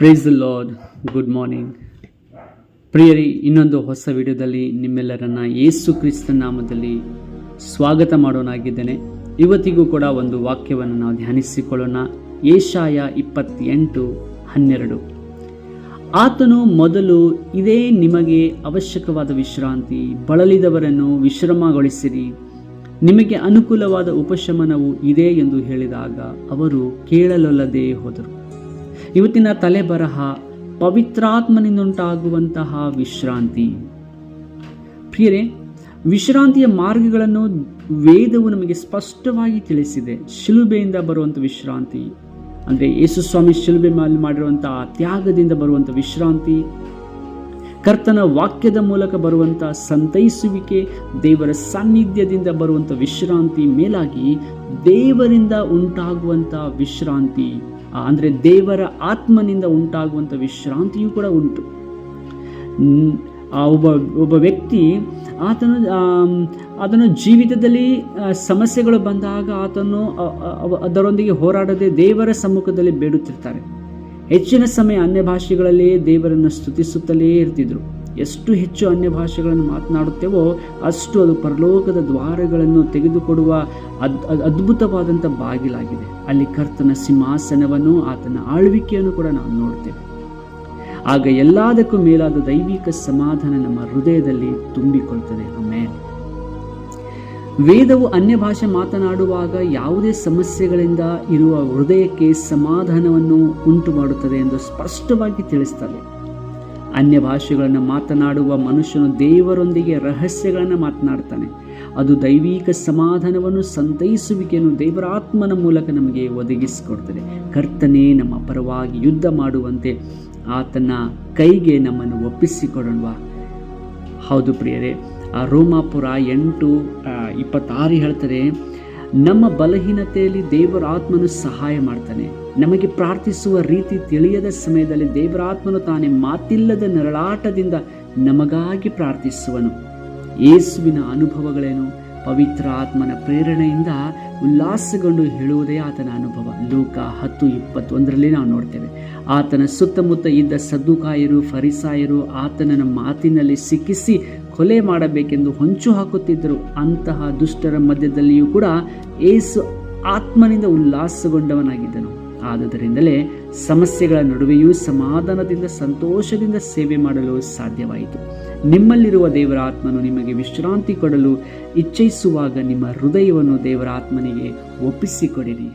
Praise the Lord good morning ಪ್ರಿಯರಿ, ಇನ್ನೊಂದು ಹೊಸ ವಿಡಿಯೋದಲ್ಲಿ ನಿಮ್ಮೆಲ್ಲರನ್ನ ಯೇಸು ಕ್ರಿಸ್ತ ನಾಮದಲ್ಲಿ ಸ್ವಾಗತ ಮಾಡೋಣಾಗಿದ್ದೇನೆ ಇವತ್ತಿಗೂ ಕೂಡ ಒಂದು ವಾಕ್ಯವನ್ನು ನಾವು ಧ್ಯಾನಿಸಿಕೊಳ್ಳೋಣ. ಏಷಾಯ ಇಪ್ಪತ್ತೆಂಟು ಹನ್ನೆರಡು. ಆತನು ಮೊದಲು ಇದೇ ನಿಮಗೆ ಅವಶ್ಯಕವಾದ ವಿಶ್ರಾಂತಿ, ಬಳಲಿದವರನ್ನು ವಿಶ್ರಮಗೊಳಿಸಿರಿ. ನಿಮಗೆ ಅನುಕೂಲವಾದ ಉಪಶಮನವು ಇದೆ ಎಂದು ಹೇಳಿದಾಗ ಅವರು ಕೇಳಲೊಲ್ಲದೆ ಹೋದರು. ಇವತ್ತಿನ ತಲೆಬರಹ ಪವಿತ್ರಾತ್ಮನಿಂದುಂಟಾಗುವಂತಹ ವಿಶ್ರಾಂತಿ. ಪ್ರಿಯರೇ, ವಿಶ್ರಾಂತಿಯ ಮಾರ್ಗಗಳನ್ನು ವೇದವು ನಮಗೆ ಸ್ಪಷ್ಟವಾಗಿ ತಿಳಿಸಿದೆ. ಶಿಲುಬೆಯಿಂದ ಬರುವಂಥ ವಿಶ್ರಾಂತಿ, ಅಂದರೆ ಯೇಸುಸ್ವಾಮಿ ಶಿಲುಬೆ ಮೇಲೆ ಮಾಡಿರುವಂಥ ತ್ಯಾಗದಿಂದ ಬರುವಂಥ ವಿಶ್ರಾಂತಿ, ಕರ್ತನ ವಾಕ್ಯದ ಮೂಲಕ ಬರುವಂಥ ಸಂತೈಸುವಿಕೆ, ದೇವರ ಸಾನ್ನಿಧ್ಯದಿಂದ ಬರುವಂಥ ವಿಶ್ರಾಂತಿ ಮೇಲಾಗಿ ದೇವರಿಂದ ಉಂಟಾಗುವಂಥ ವಿಶ್ರಾಂತಿ. ಅಂದ್ರೆ ದೇವರ ಆತ್ಮನಿಂದ ಉಂಟಾಗುವಂಥ ವಿಶ್ರಾಂತಿಯೂ ಕೂಡ ಉಂಟು. ಆ, ಒಬ್ಬ ಒಬ್ಬ ವ್ಯಕ್ತಿ ಆತನು ಅದನ್ನು ಜೀವಿತದಲ್ಲಿ ಸಮಸ್ಯೆಗಳು ಬಂದಾಗ ಆತನು ಅದರೊಂದಿಗೆ ಹೋರಾಡದೆ ದೇವರ ಸಮ್ಮುಖದಲ್ಲಿ ಬೇಡುತ್ತಿರ್ತಾರೆ. ಹೆಚ್ಚಿನ ಸಮಯ ಅನ್ಯ ಭಾಷೆಗಳಲ್ಲಿ ದೇವರನ್ನು ಸ್ತುತಿಸುತ್ತಲೇ ಇರ್ತಿದ್ರು. ಎಷ್ಟು ಹೆಚ್ಚು ಅನ್ಯ ಭಾಷೆಗಳನ್ನು ಮಾತನಾಡುತ್ತೇವೋ ಅಷ್ಟು ಅದು ಪರಲೋಕದ ದ್ವಾರಗಳನ್ನು ತೆಗೆದುಕೊಡುವ ಅದ್, ಅದ್- ಅದ್ಭುತವಾದಂಥ ಬಾಗಿಲಾಗಿದೆ. ಅಲ್ಲಿ ಕರ್ತನ ಸಿಂಹಾಸನವನ್ನು, ಆತನ ಆಳ್ವಿಕೆಯನ್ನು ಕೂಡ ನಾವು ನೋಡ್ತೇವೆ. ಆಗ ಎಲ್ಲದಕ್ಕೂ ಮೇಲಾದ ದೈವಿಕ ಸಮಾಧಾನ ನಮ್ಮ ಹೃದಯದಲ್ಲಿ ತುಂಬಿಕೊಳ್ತದೆ. ಆಮೇಲೆ ವೇದವು ಅನ್ಯ ಭಾಷೆ ಮಾತನಾಡುವಾಗ ಯಾವುದೇ ಸಮಸ್ಯೆಗಳಿಂದ ಇರುವ ಹೃದಯಕ್ಕೆ ಸಮಾಧಾನವನ್ನು ಉಂಟು ಮಾಡುತ್ತದೆ ಎಂದು ಸ್ಪಷ್ಟವಾಗಿ ತಿಳಿಸ್ತದೆ. ಅನ್ಯ ಭಾಷೆಗಳನ್ನು ಮಾತನಾಡುವ ಮನುಷ್ಯನು ದೇವರೊಂದಿಗೆ ರಹಸ್ಯಗಳನ್ನು ಮಾತನಾಡ್ತಾನೆ. ಅದು ದೈವಿಕ ಸಮಾಧಾನವನ್ನು ಸಂತೈಸುವಿಕೆಯನ್ನು ದೇವರ ಆತ್ಮನ ಮೂಲಕ ನಮಗೆ ಒದಗಿಸಿಕೊಡ್ತದೆ. ಕರ್ತನೇ, ನಮ್ಮ ಪರವಾಗಿ ಯುದ್ಧ ಮಾಡುವಂತೆ ಆತನ ಕೈಗೆ ನಮ್ಮನ್ನು ಒಪ್ಪಿಸಿಕೊಡೋಣ ಹೌದು ಪ್ರಿಯರೇ, ಆ ರೋಮಾಪುರ ಎಂಟು ಇಪ್ಪತ್ತಾರು ಹೇಳ್ತಾರೆ ನಮ್ಮ ಬಲಹೀನತೆಯಲ್ಲಿ ದೇವರ ಆತ್ಮನು ಸಹಾಯ ಮಾಡ್ತಾನೆ. ನಮಗೆ ಪ್ರಾರ್ಥಿಸುವ ರೀತಿ ತಿಳಿಯದ ಸಮಯದಲ್ಲಿ ದೇವರ ಆತ್ಮನು ತಾನೇ ಮಾತಿಲ್ಲದ ನರಳಾಟದಿಂದ ನಮಗಾಗಿ ಪ್ರಾರ್ಥಿಸುವನು. ಯೇಸುವಿನ ಅನುಭವಗಳೇನು? ಪವಿತ್ರ ಆತ್ಮನ ಪ್ರೇರಣೆಯಿಂದ ಉಲ್ಲಾಸಗೊಂಡು ಹೇಳುವುದೇ ಆತನ ಅನುಭವ. ಲೋಕ ಹತ್ತು ಇಪ್ಪತ್ತೊಂದರಲ್ಲಿ ನಾವು ನೋಡ್ತೇವೆ. ಆತನ ಸುತ್ತಮುತ್ತ ಇದ್ದ ಸದ್ದುಕಾಯರು, ಫರಿಸಾಯರು ಆತನನ್ನು ಮಾತಿನಲ್ಲಿ ಸಿಕ್ಕಿಸಿ ಕೊಲೆ ಮಾಡಬೇಕೆಂದು ಹೊಂಚು ಹಾಕುತ್ತಿದ್ದರು. ಅಂತಹ ದುಷ್ಟರ ಮಧ್ಯದಲ್ಲಿಯೂ ಕೂಡ ಏಸು ಆತ್ಮನಿಂದ ಉಲ್ಲಾಸಗೊಂಡವನಾಗಿದ್ದನು. ಆದುದರಿಂದಲೇ ಸಮಸ್ಯೆಗಳ ನಡುವೆಯೂ ಸಮಾಧಾನದಿಂದ, ಸಂತೋಷದಿಂದ ಸೇವೆ ಮಾಡಲು ಸಾಧ್ಯವಾಯಿತು. ನಿಮ್ಮಲ್ಲಿರುವ ದೇವರ ಆತ್ಮನು ನಿಮಗೆ ವಿಶ್ರಾಂತಿ ಕೊಡಲು ಇಚ್ಛಿಸುವಾಗ ನಿಮ್ಮ ಹೃದಯವನ್ನು ದೇವರ ಆತ್ಮನಿಗೆ ಒಪ್ಪಿಸಿಕೊಡಿರಿ.